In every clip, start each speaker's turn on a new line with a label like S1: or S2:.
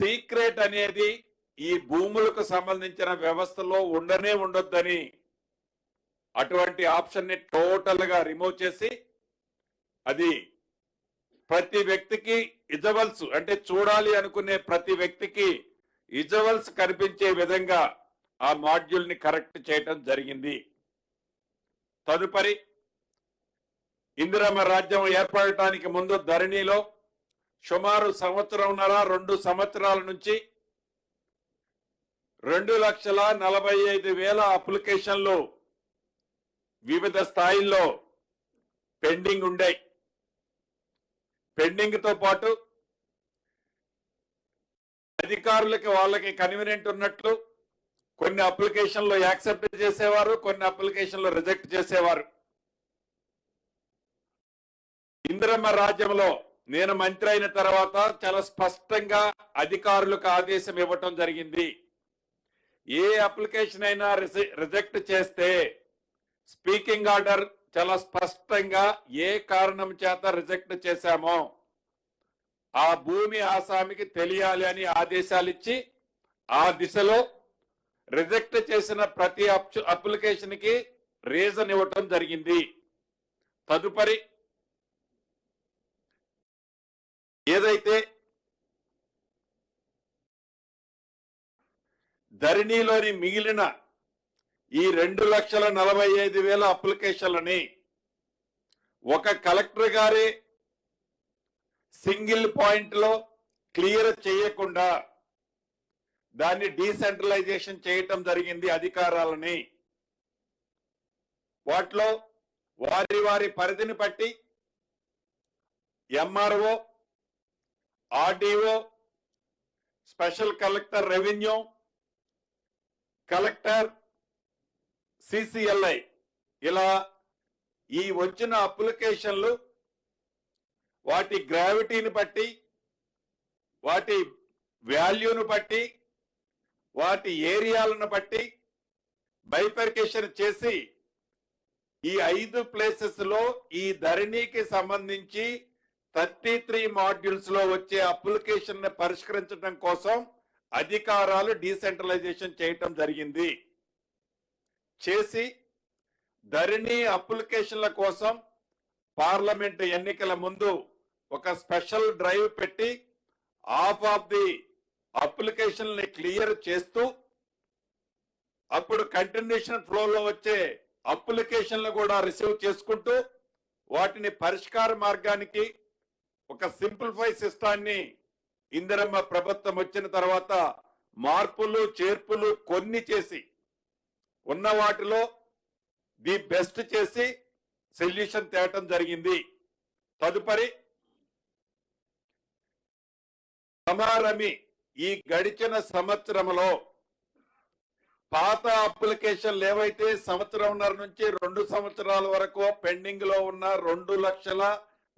S1: Secret అనేది ఈ భూములకు సంబంధించిన వ్యవస్థలో ఉండనే ఉండొద్దని అటువంటి ఆప్షన్ని టోటల్గా రిమూవ్ చేసి అది ప్రతి వ్యక్తికి ఇజవల్స్ అంటే చూడాలి అనుకునే ప్రతి వ్యక్తికి ఇజవల్స్ కనిపించే విధంగా ఆ మాడ్యూల్ని కరెక్ట్ చేయటం జరిగింది. తదుపరి ఇందిరమ్మ రాజ్యం ఏర్పడటానికి ముందు ధరణిలో సుమారు సంవత్సరంన్నర రెండు సంవత్సరాల నుంచి రెండు లక్షల నలభై ఐదు వేల అప్లికేషన్లు వివిధ స్థాయిల్లో పెండింగ్ ఉండే పెండింగ్తో పాటు అధికారులకి వాళ్ళకి కన్వీనియంట్ ఉన్నట్లు కొన్ని అప్లికేషన్లు యాక్సెప్ట్ చేసేవారు కొన్ని అప్లికేషన్లు రిజెక్ట్ చేసేవారు. ఇందిరమ్మ రాజ్యంలో నేను మంత్రి అయిన తర్వాత చాలా స్పష్టంగా అధికారులకు ఆదేశం ఇవ్వటం జరిగింది. ఏ అప్లికేషన్ అయినా రిజెక్ట్ చేస్తే స్పీకింగ్ ఆర్డర్ చాలా స్పష్టంగా ఏ కారణం చేత రిజెక్ట్ చేశామో ఆ భూమి ఆసామికి తెలియాలి అని ఆదేశాలు ఇచ్చి ఆ దిశలో రిజెక్ట్ చేసిన ప్రతి అప్ అప్లికేషన్కి రీజన్ ఇవ్వటం జరిగింది. తదుపరి ఏదైతే ధరణిలోని మిగిలిన ఈ రెండు లక్షల నలభై ఐదు వేల అప్లికేషన్లని ఒక కలెక్టర్ గారే సింగిల్ పాయింట్లో క్లియర్ చేయకుండా దాన్ని డీసెంట్రలైజేషన్ చేయటం జరిగింది అధికారాలని. వాటిలో వారి వారి పరిధిని బట్టి MRO RDO special collector revenue collector CCLI. ఇలా ఈ వచ్చిన అప్లికేషన్లు వాటి గ్రావిటీని బట్టి వాటి వాల్యూను బట్టి వాటి ఏరియాలను బట్టి బైఫర్కేషన్ చేసి ఈ ఐదు ప్లేసెస్లో ఈ ధరణికి సంబంధించి థర్టీ త్రీ మాడ్యూల్స్లో వచ్చే అప్లికేషన్ని పరిష్కరించడం కోసం అధికారాలు డీసెంట్రలైజేషన్ చేయటం జరిగింది. చేసి ధరణి అప్లికేషన్ల కోసం పార్లమెంట్ ఎన్నికల ముందు ఒక స్పెషల్ డ్రైవ్ పెట్టి ఆఫ్ ఆఫ్ ది అప్లికేషన్ని క్లియర్ చేస్తూ అప్పుడు కంటిన్యూషన్ ఫ్లోలో వచ్చే అప్లికేషన్లు కూడా రిసీవ్ చేసుకుంటూ వాటిని పరిష్కార మార్గానికి ఒక సింప్లిఫై సిస్టాన్ని ఇందిరమ్మ ప్రభుత్వం వచ్చిన తర్వాత మార్పులు చేర్పులు కొన్ని చేసి ఉన్న వాటిలో ది బెస్ట్ చేసి సొల్యూషన్ తేటం జరిగింది. తదుపరి సమారమి ఈ గడిచిన సంవత్సరంలో పాత అప్లికేషన్లు ఏవైతే సంవత్సరంన్నర నుంచి రెండు సంవత్సరాల వరకు పెండింగ్లో ఉన్న రెండు లక్షల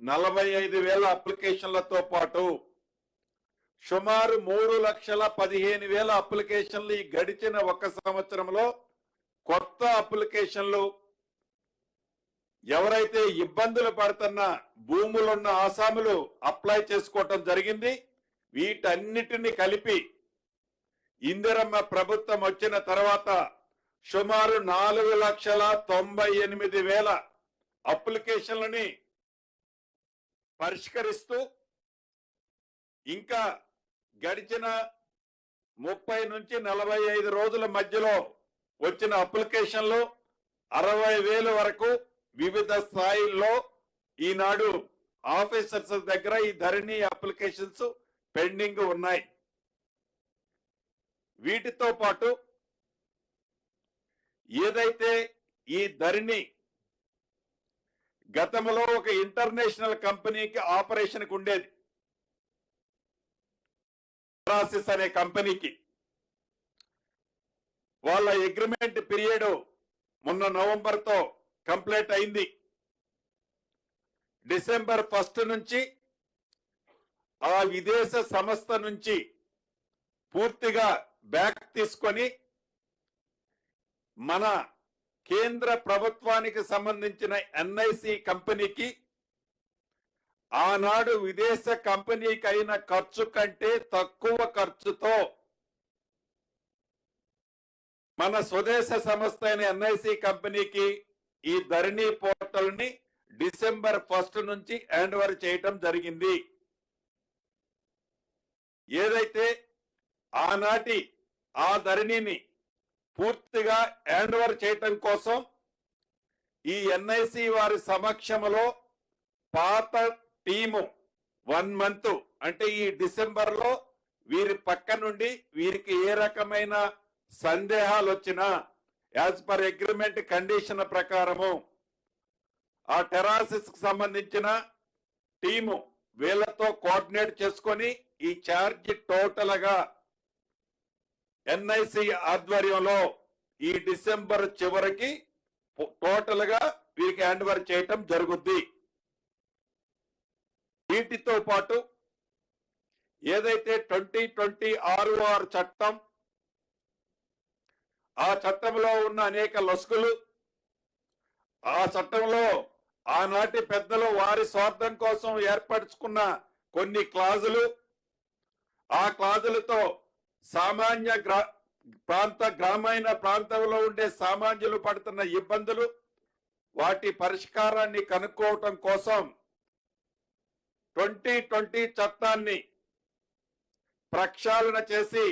S1: నలభై ఐదు వేల అప్లికేషన్లతో పాటు సుమారు మూడు లక్షల పదిహేను వేల అప్లికేషన్లు ఈ గడిచిన ఒక సంవత్సరంలో కొత్త అప్లికేషన్లు ఎవరైతే ఇబ్బందులు పడుతున్న భూములున్న ఆసాములు అప్లై చేసుకోవటం జరిగింది. వీటన్నిటిని కలిపి ఇందిరమ్మ ప్రభుత్వం వచ్చిన తర్వాత సుమారు నాలుగు లక్షల తొంభై ఎనిమిది వేల అప్లికేషన్లని పరిష్కరిస్తూ ఇంకా గడిచిన ముప్పై నుంచి నలభై ఐదు రోజుల మధ్యలో వచ్చిన అప్లికేషన్లు అరవై వేల వరకు వివిధ స్థాయిల్లో ఈనాడు ఆఫీసర్స్ దగ్గర ఈ ధరణి అప్లికేషన్స్ పెండింగ్ ఉన్నాయి. వీటితో పాటు ఏదైతే ఈ ధరణి గతంలో ఒక ఇంటర్నేషనల్ కంపెనీకి ఆపరేషన్ ఉండేది. ప్రాసెస్ అనే కంపెనీకి. వాళ్ళ అగ్రిమెంట్ పీరియడ్ మొన్న నవంబర్తో కంప్లీట్ అయింది. డిసెంబర్ ఫస్ట్ నుంచి ఆ విదేశ సంస్థ నుంచి పూర్తిగా బ్యాక్ తీసుకొని మన కేంద్ర ప్రభుత్వానికి సంబంధించిన ఎన్ఐసి కంపెనీకి ఆనాడు విదేశ కంపెనీకి అయిన ఖర్చు కంటే తక్కువ ఖర్చుతో మన స్వదేశ సంస్థ అయిన ఎన్ఐసి కంపెనీకి ఈ ధరణి పోర్టల్ని డిసెంబర్ ఫస్ట్ నుంచి హ్యాండ్ ఓవర్ చేయటం జరిగింది. ఏదైతే ఆనాటి ఆ ధరణిని పూర్తిగా హ్యాండ్ ఓవర్ చేయటం కోసం ఈ ఎన్ఐసి వారి సమక్షంలో పాత టీము వన్ మంత్ అంటే ఈ డిసెంబర్లో వీరి పక్క నుండి వీరికి ఏ రకమైన సందేహాలు వచ్చినా యాజ్ పర్ అగ్రిమెంట్ కండిషన్ ప్రకారము ఆ టెరాసిస్కి సంబంధించిన టీము వీళ్ళతో కోఆర్డినేట్ చేసుకొని ఈ ఛార్జ్ టోటల్గా ఎన్ఐసి ఆధ్వర్యంలో ఈ డిసెంబర్ చివరికి టోటల్గా వీరికి హ్యాండ్ ఓవర్ చేయటం జరుగుద్ది. వీటితో పాటు ఏదైతే ట్వంటీ ట్వంటీ ఆరు ఆరు చట్టం ఆ చట్టంలో ఉన్న అనేక లొసుగులు ఆ చట్టంలో ఆనాటి పెద్దలు వారి స్వార్థం కోసం ఏర్పరచుకున్న కొన్ని క్లాజులు ఆ క్లాజులతో సామాన్య గ్రా ప్రాంత గ్రామీణ ప్రాంతంలో ఉండే సామాన్యులు పడుతున్న ఇబ్బందులు వాటి పరిష్కారాన్ని కనుక్కోవటం కోసం ట్వంటీ ట్వంటీ చట్టాన్ని ప్రక్షాళన చేసి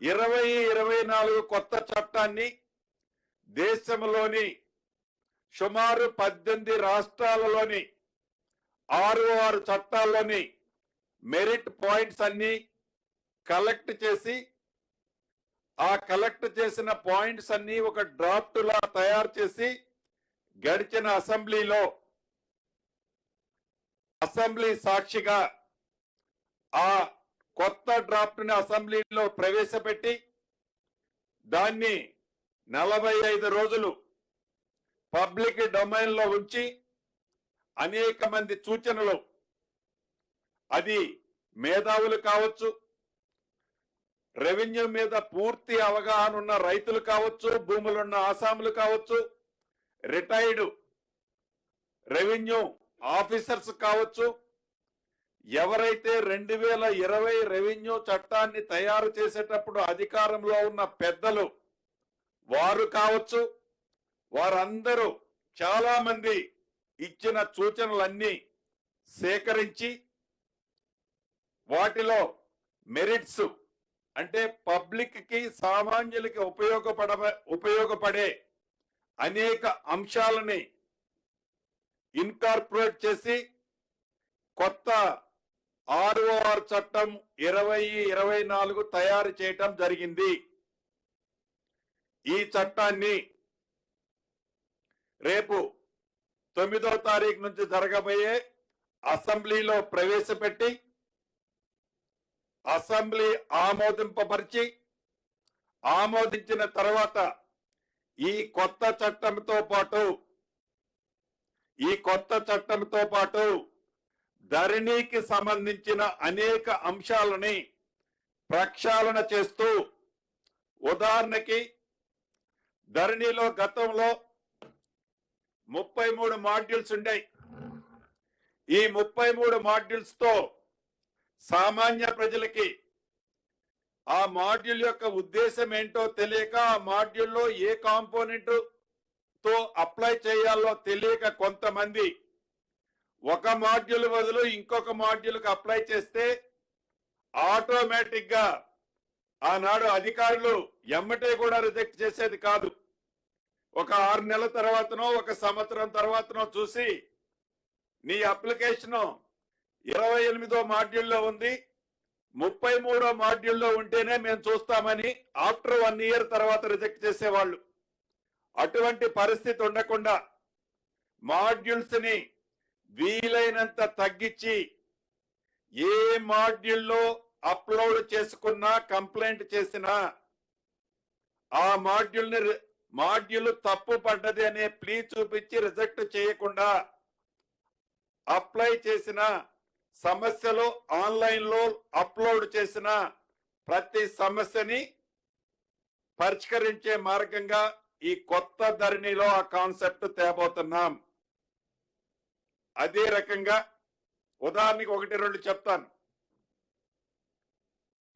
S1: ఇరవై ఇరవై నాలుగు కొత్త చట్టాన్ని దేశంలోని సుమారు పద్దెనిమిది రాష్ట్రాలలోని ఆరు ఆరు చట్టాల్లోని మెరిట్ పాయింట్స్ అన్ని కలెక్ట్ చేసి ఆ కలెక్ట్ చేసిన పాయింట్స్ అన్ని ఒక డ్రాఫ్ట్ లా తయారు చేసి గడిచిన అసెంబ్లీలో అసెంబ్లీ సాక్షిగా ఆ కొత్త డ్రాఫ్ట్ని అసెంబ్లీలో ప్రవేశపెట్టి దాన్ని నలభై ఐదు రోజులు పబ్లిక్ డొమైన్లో ఉంచి అనేక మంది సూచనలు అది మేధావులు కావచ్చు రెవెన్యూ మీద పూర్తి అవగాహన ఉన్న రైతులు కావచ్చు భూములున్న ఆసాములు కావచ్చు రిటైర్డ్ రెవెన్యూ ఆఫీసర్స్ కావచ్చు ఎవరైతే రెండు వేల ఇరవై రెవెన్యూ చట్టాన్ని తయారు చేసేటప్పుడు అధికారంలో ఉన్న పెద్దలు వారు కావచ్చు వారందరూ చాలా మంది ఇచ్చిన సూచనలన్నీ సేకరించి వాటిలో మెరిట్స్ అంటే పబ్లిక్కి సామాన్యులకి ఉపయోగపడ ఉపయోగపడే అనేక అంశాలని ఇన్కార్పొరేట్ చేసి కొత్త ఆర్ఓఆర్ చట్టం ఇరవై ఇరవై నాలుగు తయారు చేయటం జరిగింది. ఈ చట్టాన్ని రేపు తొమ్మిదో తారీఖు నుంచి జరగబోయే అసెంబ్లీలో ప్రవేశపెట్టి అసెంబ్లీ ఆమోదింపబరిచి ఆమోదించిన తర్వాత ఈ కొత్త చట్టంతో పాటు ఈ కొత్త చట్టంతో పాటు ధరణికి సంబంధించిన అనేక అంశాలని ప్రక్షాళన చేస్తూ ఉదాహరణకి ధరణిలో గతంలో ముప్పై మూడు మాడ్యూల్స్ ఉండాయి. ఈ ముప్పై మూడు మాడ్యూల్స్తో సామాన్య ప్రజలకి ఆ మాడ్యూల్ యొక్క ఉద్దేశం ఏంటో తెలియక ఆ మాడ్యూల్లో ఏ కాంపోనెంట్తో అప్లై చేయాలో తెలియక కొంతమంది ఒక మాడ్యూల్ బదులు ఇంకొక మాడ్యూల్కి అప్లై చేస్తే ఆటోమేటిక్గా ఆనాడు అధికారులు ఎమ్మటే కూడా రిజెక్ట్ చేసేది కాదు. ఒక ఆరు నెలల తర్వాతనో ఒక సంవత్సరం తర్వాతనో చూసి నీ అప్లికేషను ఇరవై ఎనిమిదో మాడ్యూల్లో ఉంది. ముప్పై మూడో మాడ్యూల్లో ఉంటేనే మేము చూస్తామని ఆఫ్టర్ వన్ ఇయర్ తర్వాత రిజెక్ట్ చేసేవాళ్ళు. అటువంటి పరిస్థితి ఉండకుండా మాడ్యూల్స్ని వీలైనంత తగ్గించి ఏ మాడ్యూల్లో అప్లోడ్ చేసుకున్నా కంప్లైంట్ చేసినా ఆ మాడ్యూల్ని మాడ్యూల్ తప్పు పడ్డది అనే ప్లీ చూపించి రిజెక్ట్ చేయకుండా అప్లై చేసిన సమస్యలు ఆన్లైన్లో అప్లోడ్ చేసిన ప్రతి సమస్యని పరిష్కరించే మార్గంగా ఈ కొత్త ధరణిలో ఆ కాన్సెప్ట్ తేబోతున్నాం. అదే రకంగా ఉదాహరణకి ఒకటి రెండు చెప్తాను.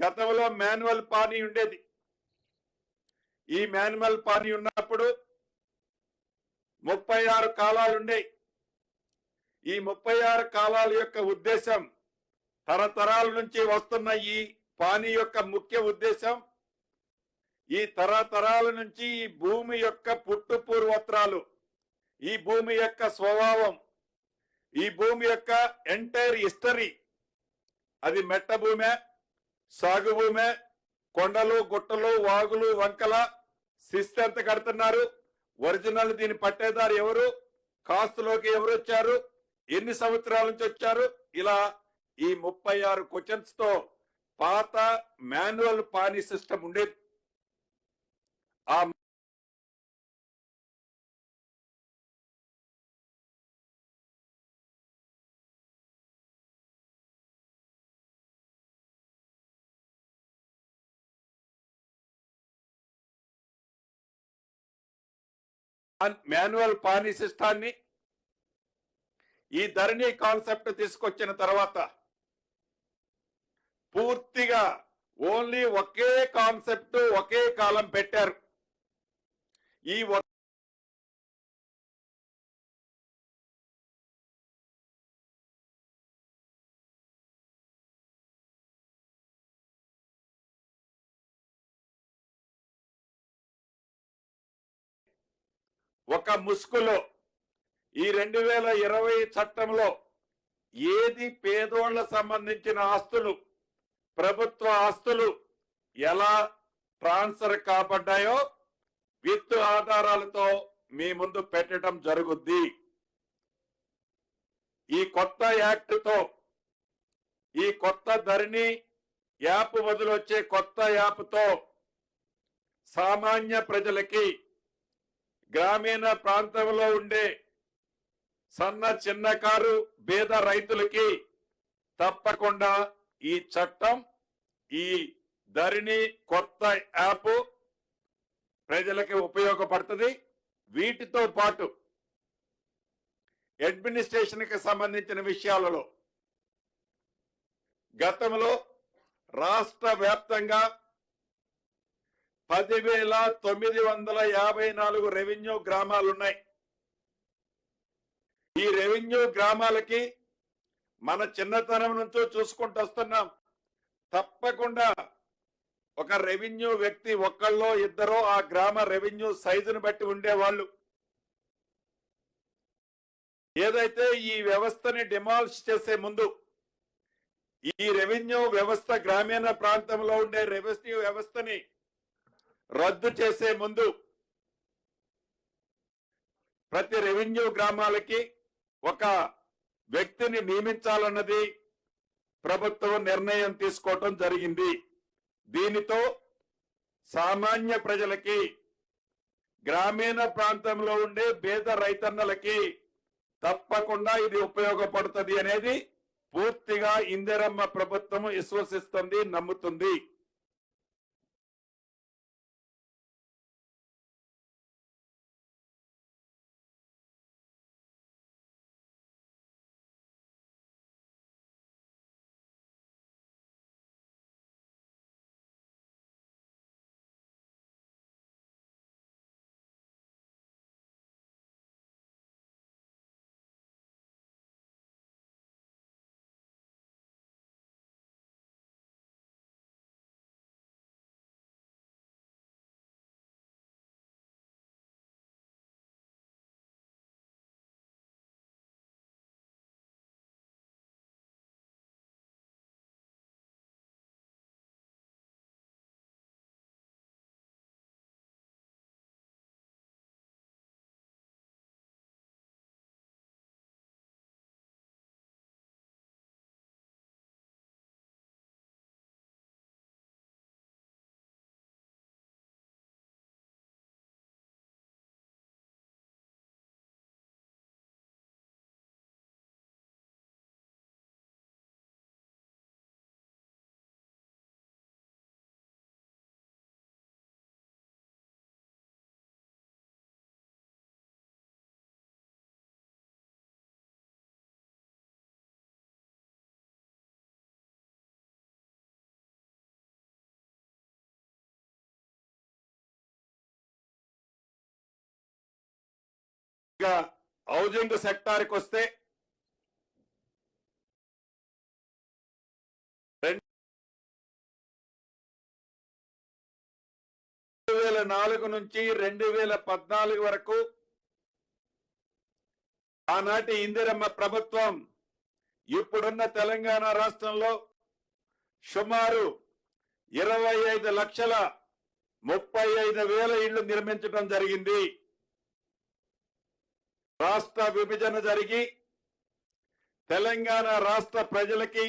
S1: గతంలో మాన్యువల్ పానీ ఉండేది. ఈ మాన్యువల్ పానీ ఉన్నప్పుడు ముప్పై ఆరు కాలాలు ఉండేవి ఈ ముప్పై ఆరు కాలాల యొక్క ఉద్దేశం తరతరాల నుంచి వస్తున్న ఈ పానీ యొక్క ముఖ్య ఉద్దేశం ఈ తరతరాల నుంచి ఈ భూమి యొక్క పుట్టు పూర్వత్రాలు ఈ భూమి యొక్క స్వభావం ఈ భూమి యొక్క ఎంటైర్ హిస్టరీ. అది మెట్ట భూమే సాగు భూమే కొండలు గుట్టలు వాగులు వంకల శిస్తు ఎంత కడుతున్నారు? ఒరిజినల్ దీని పట్టేదారు ఎవరు? కాస్తులోకి ఎవరు వచ్చారు? ఎన్ని సంవత్సరాల నుంచి వచ్చారు? ఇలా ఈ ముప్పై ఆరు క్వశ్చన్స్తో పాత మాన్యువల్ పానీ సిస్టమ్ ఉండేది ఆ మాన్యువల్ పానీ సిస్టాన్ని ఈ ధరణి కాన్సెప్ట్ తీసుకొచ్చిన తర్వాత పూర్తిగా ఓన్లీ ఒకే కాన్సెప్ట్ ఒకే కాలం పెట్టారు. ఈ ఒక ముసుగులో ఈ రెండు వేల ఇరవై చట్టంలో ఏది పేదోళ్ళ సంబంధించిన ఆస్తులు ప్రభుత్వ ఆస్తులు ఎలా ట్రాన్స్ఫర్ కాబడ్డాయో విత్ ఆధారాలతో మీ ముందు పెట్టడం జరుగుద్ది. ఈ కొత్త యాక్ట్తో ఈ కొత్త ధరణి యాప్ వదిలొచ్చే కొత్త యాప్తో సామాన్య ప్రజలకి గ్రామీణ ప్రాంతంలో ఉండే సన్న చిన్నకారు పేద రైతులకి తప్పకుండా ఈ చట్టం ఈ ధరిణి కొత్త యాప్ ప్రజలకి ఉపయోగపడుతుంది. వీటితో పాటు అడ్మినిస్ట్రేషన్కి సంబంధించిన విషయాలలో గతంలో రాష్ట్ర వ్యాప్తంగా పదివేల తొమ్మిది వందల యాభై నాలుగు రెవెన్యూ గ్రామాలు ఉన్నాయి ఈ రెవెన్యూ గ్రామాలకి మన చిన్నతనం నుంచో చూసుకుంటూ వస్తున్నాం. తప్పకుండా ఒక రెవెన్యూ వ్యక్తి ఒక్కళ్ళో ఇద్దరో ఆ గ్రామ రెవెన్యూ సైజును బట్టి ఉండేవాళ్ళు. ఏదైతే ఈ వ్యవస్థని డిమాలిష్ చేసే ముందు ఈ రెవెన్యూ వ్యవస్థ గ్రామీణ ప్రాంతంలో ఉండే రెవెన్యూ వ్యవస్థని రద్దు చేసే ముందు ప్రతి రెవెన్యూ గ్రామాలకి ఒక వ్యక్తిని నియమించాలన్నది ప్రభుత్వం నిర్ణయం తీసుకోవటం జరిగింది. దీనితో సామాన్య ప్రజలకి గ్రామీణ ప్రాంతంలో ఉండే పేద రైతన్నలకి తప్పకుండా ఇది ఉపయోగపడుతుంది అనేది పూర్తిగా ఇందిరమ్మ ప్రభుత్వం విశ్వసిస్తుంది నమ్ముతుంది. హౌజింగ్ సెక్టార్కి వస్తే రెండు వేల నాలుగు నుంచి రెండు వేల పద్నాలుగు వరకు ఆనాటి ఇందిరమ్మ ప్రభుత్వం ఇప్పుడున్న తెలంగాణ రాష్ట్రంలో సుమారు ఇరవై ఐదు లక్షల ముప్పై ఐదు వేల ఇళ్ళు నిర్మించడం జరిగింది. రాష్ట్ర విభజన జరిగి తెలంగాణ రాష్ట్ర ప్రజలకి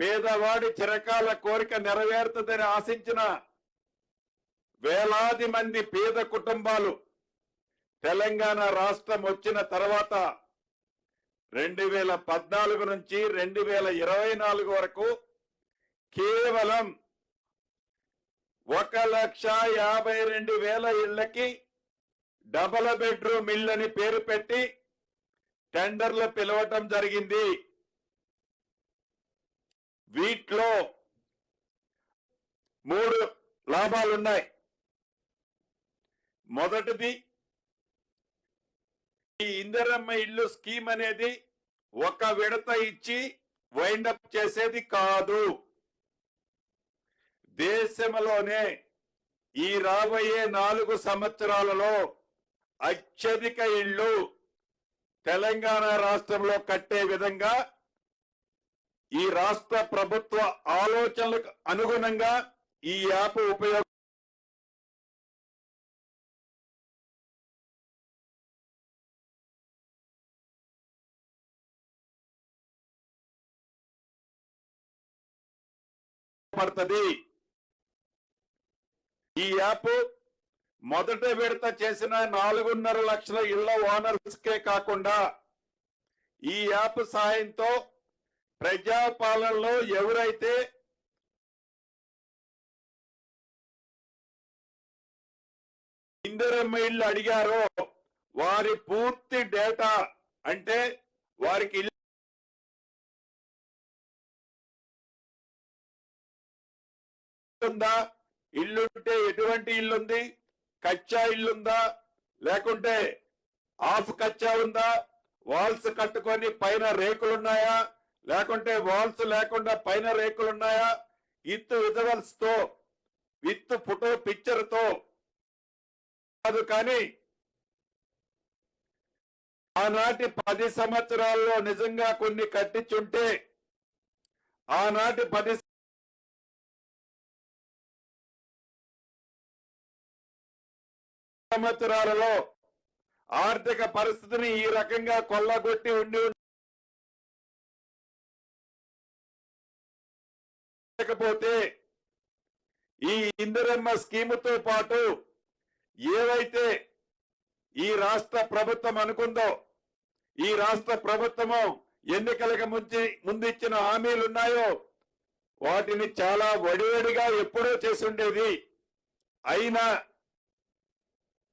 S1: పేదవాడి చిరకాల కోరిక నెరవేరుతుందని ఆశించిన వేలాది మంది పేద కుటుంబాలు తెలంగాణ రాష్ట్రం వచ్చిన తర్వాత రెండు వేల పద్నాలుగు నుంచి రెండు వేల ఇరవై నాలుగు వరకు కేవలం ఒక లక్ష యాభై రెండు వేల ఇళ్ళకి డబల్ బెడ్రూమ్ ఇల్లు అని పేరు పెట్టి టెండర్లు పిలవటం జరిగింది. వీటిలో మూడు లాభాలున్నాయి మొదటిది ఈ ఇందిరమ్మ ఇల్లు స్కీమ్ అనేది ఒక విడత ఇచ్చి వైండప్ చేసేది కాదు. దేశంలోనే ఈ రాబోయే నాలుగు సంవత్సరాలలో అత్యధిక ఇళ్ళు తెలంగాణ రాష్ట్రంలో కట్టే విధంగా ఈ రాష్ట్ర ప్రభుత్వ ఆలోచనలకు అనుగుణంగా ఈ యాప్ ఉపయోగ పడుతుంది. ఈ యాప్ మొదట విడత చేసిన నాలుగున్నర లక్షల ఇళ్ళ ఓనర్స్ కే కాకుండా ఈ యాప్ సాయంతో ప్రజాపాలనలో ఎవరైతే ఇందిరమ్మ ఇల్లు అడిగారో వారి పూర్తి డేటా అంటే వారికి ఇల్లు ఉందా? ఇల్లుంటే ఎటువంటి ఇల్లుంది? కచ్చా ఇల్లుందా లేకుంటే ఆఫ్ కచ్చా ఉందా? వాల్స్ కట్టుకొని పైన రేకులు ఉన్నాయా లేకుంటే వాల్స్ లేకుండా పైన రేకులు ఉన్నాయా విత్ విజువల్స్తో విత్ ఫోటో పిక్చర్తో కాదు కానీ ఆనాటి పది సంవత్సరాల్లో నిజంగా కొన్ని కట్టించుంటే ఆనాటి పది సంవత్సరాలలో ఆర్థిక పరిస్థితిని ఈ రకంగా కొల్లగొట్టి ఉండి లేకపోతే ఈ ఇందిరమ్మ స్కీముతో పాటు ఏవైతే ఈ రాష్ట్ర ప్రభుత్వం అనుకుందో ఈ రాష్ట్ర ప్రభుత్వము ఎన్నికలకు ముంచి ముందిచ్చిన హామీలు ఉన్నాయో వాటిని చాలా వడివడిగా ఎప్పుడో చేసి ఉండేది అయినా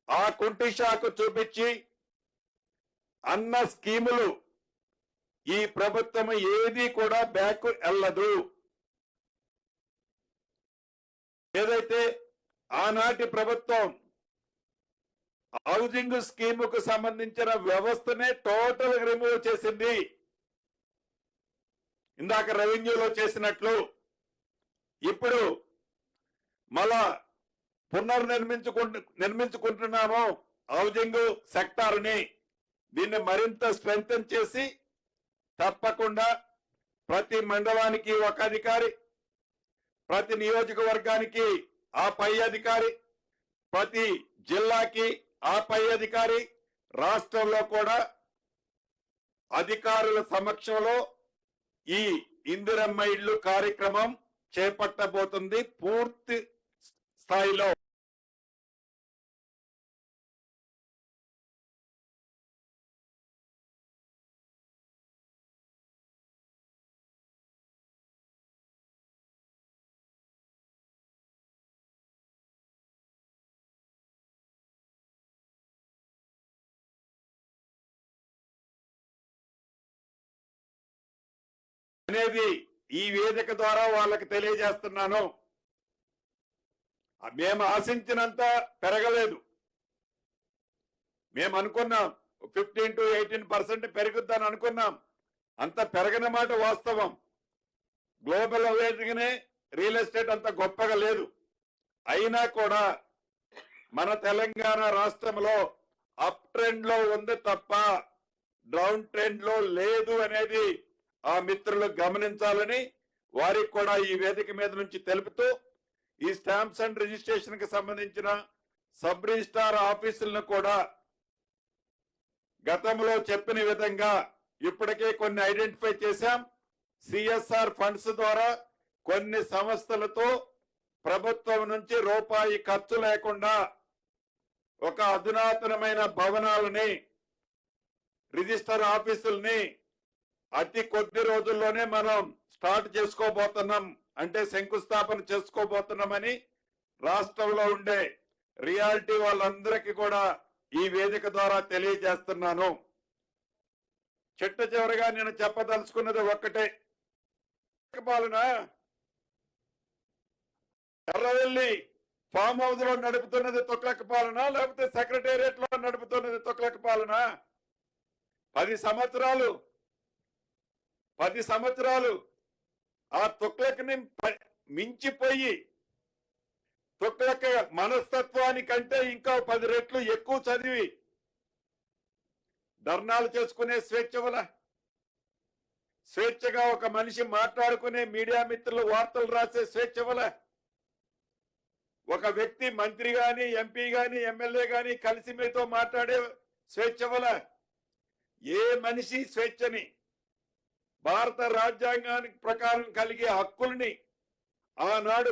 S1: ఆ కుంటిషాకు చూపించి అన్న స్కీములు ఈ ప్రభుత్వం ఏది కూడా బ్యాక్ వెళ్ళదు. ఏదైతే ఆనాటి ప్రభుత్వం హౌసింగ్ స్కీముకు సంబంధించిన వ్యవస్థనే టోటల్ రిమూవ్ చేసింది. ఇందాక రెవెన్యూలో చేసినట్లు ఇప్పుడు మళ్ళా పునర్నిర్మించుకుంటు నిర్మించుకుంటున్నాము హౌజింగు సెక్టార్ని. దీన్ని మరింత స్ట్రెంగ్తన్ చేసి తప్పకుండా ప్రతి మండలానికి ఒక అధికారి ప్రతి నియోజకవర్గానికి ఆ పై అధికారి ప్రతి జిల్లాకి ఆ పై అధికారి రాష్ట్రంలో కూడా అధికారుల సమక్షంలో ఈ ఇందిరమ్మ ఇళ్ళు కార్యక్రమం చేపట్టబోతుంది పూర్తి స్థాయిలో. అనేది ఈ వేదిక ద్వారా వాళ్ళకి తెలియజేస్తున్నాను. మేము ఆశించినంత పెరగలేదు. మేము అనుకున్నాం ఫిఫ్టీన్ టు ఎయిటీన్ పర్సెంట్ పెరుగుద్దని అనుకున్నాం. అంత పెరగని మాట వాస్తవం. గ్లోబల్ వేదికనే రియల్ ఎస్టేట్ అంత గొప్పగా లేదు. అయినా కూడా మన తెలంగాణ రాష్ట్రంలో అప్ ట్రెండ్లో ఉంది తప్ప డౌన్ ట్రెండ్లో లేదు అనేది ఆ మిత్రులు గమనించాలని వారికి కూడా ఈ వేదిక మీద నుంచి తెలుపుతూ ఈ స్టాంప్స్ అండ్ రిజిస్ట్రేషన్కి సంబంధించిన సబ్ రిజిస్టార్ ఆఫీసులను కూడా గతంలో చెప్పిన విధంగా ఇప్పటికే కొన్ని ఐడెంటిఫై చేశాం. సిఎస్ఆర్ ఫండ్స్ ద్వారా కొన్ని సంస్థలతో ప్రభుత్వం నుంచి రూపాయి ఖర్చు లేకుండా ఒక అధునాతనమైన భవనాలని రిజిస్టర్ ఆఫీసుల్ని అతి కొద్ది రోజుల్లోనే మనం స్టార్ట్ చేసుకోబోతున్నాం. అంటే శంకుస్థాపన చేసుకోబోతున్నామని రాష్ట్రంలో ఉండే రియాలిటీ వాళ్ళందరికీ కూడా ఈ వేదిక ద్వారా తెలియజేస్తున్నాను. చిట్ట చివరిగా నేను చెప్పదలుచుకున్నది ఒక్కటే. పాలన ఎర్రవెల్లి ఫామ్ హౌస్లో నడుపుతున్నది తొక్లక పాలన లేకపోతే సెక్రటేరియట్లో నడుపుతున్నది తొక్లక పాలన? పది సంవత్సరాలు పది సంవత్సరాలు ఆ తొక్లకని ప- మించిపోయి తొక్లక మనస్తత్వానికంటే ఇంకా పది రెట్లు ఎక్కువ చదివి ధర్నాలు చేసుకునే స్వేచ్ఛ వల్ల స్వేచ్ఛగా ఒక మనిషి మాట్లాడుకునే మీడియా మిత్రులు వార్తలు రాసే స్వేచ్ఛ వల్ల ఒక వ్యక్తి మంత్రి గాని ఎంపీ గాని ఎమ్మెల్యే గాని కలిసి మీతో మాట్లాడే స్వేచ్ఛ వల్ల ఏ మనిషి స్వేచ్ఛని భారత రాజ్యాంగానికి ప్రకారం కలిగే హక్కుల్ని ఆనాడు